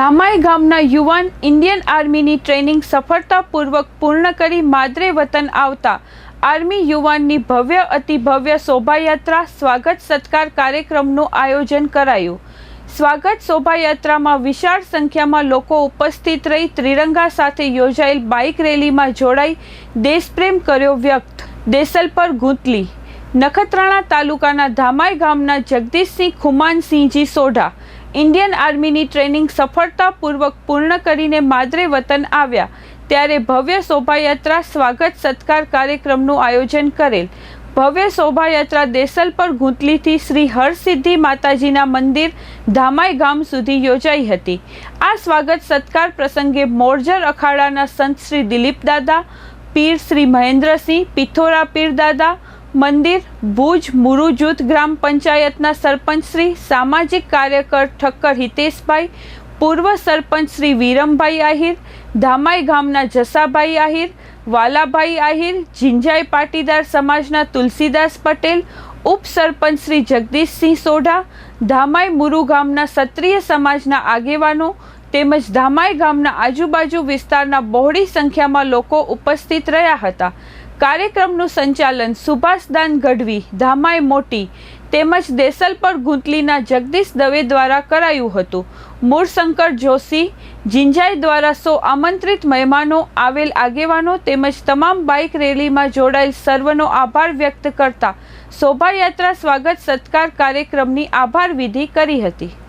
ધામાઈ ગામના યુવાન ઇન્ડિયન આર્મીની ટ્રેનિંગ સફળતાપૂર્વક પૂર્ણ કરી માદરે વતન આવતા આર્મી યુવાનની ભવ્ય અતિ ભવ્ય શોભાયાત્રા, સ્વાગત સત્કાર કાર્યક્રમનું આયોજન કરાયું. સ્વાગત શોભાયાત્રામાં વિશાળ સંખ્યામાં લોકો ઉપસ્થિત રહી ત્રિરંગા સાથે યોજાયેલ બાઇક રેલીમાં જોડાઈ દેશપ્રેમ કર્યો વ્યક્ત. દેસલ પર ગુંતલી. નખત્રાણા તાલુકાના ધામાઈ ગામના જગદીશસિંહ ખુમાનસિંહજી સોઢા. ઇન્ડિયન આર્મીની ટ્રેનિંગ સફળતાપૂર્વક પૂર્ણ કરીને માદરે વતન આવ્યા, ત્યારે ભવ્ય શોભાયાત્રા સ્વાગત સત્કાર કાર્યક્રમનું આયોજન કરેલ. ભવ્ય શોભાયાત્રા દેસલ પર ગુંતલીથી શ્રી હરસિદ્ધિ માતાજીના મંદિર ધામાઈ ગામ સુધી યોજાઈ હતી. આ સ્વાગત સત્કાર પ્રસંગે મોરજર અખાડાના સંત શ્રી દિલીપ દાદા પીર શ્રી મહેન્દ્રસિંહ પિથોરા પીર દાદા મંદિર ભુજ મુરુ જૂથ ગ્રામ પંચાયતના સરપંચ શ્રી, સામાજિક કાર્યકર ઠક્કર હિતેશભાઈ, પૂર્વ સરપંચ શ્રી વિરમભાઈ આહિર, ધામાઈ ગામના જસાભાઈ આહિર, વાલાભાઈ આહિર, જિંજાઈ પાટીદાર સમાજના તુલસીદાસ પટેલ ઉપસરપંચ શ્રી જગદીશસિંહ સોઢા, ધામાઈ મુરુ ગામના ક્ષત્રિય સમાજના આગેવાનો તેમજ ધામાઈ ગામના આજુબાજુ વિસ્તારના બહોળી સંખ્યામાં લોકો ઉપસ્થિત રહ્યા હતા. કાર્યક્રમનું સંચાલન સુભાષદાન ગઢવી, ધામાઈ મોટી તેમજ દેસલપર ગુંતલીના જગદીશ દવે દ્વારા કરાયું હતું. મૂળશંકર જોશી, જિંજાઈ દ્વારા સો આમંત્રિત મહેમાનો, આવેલ આગેવાનો તેમજ તમામ બાઇક રેલીમાં જોડાયેલ સર્વનો આભાર વ્યક્ત કરતા શોભાયાત્રા સ્વાગત સત્કાર કાર્યક્રમની આભાર વિધિ કરી હતી.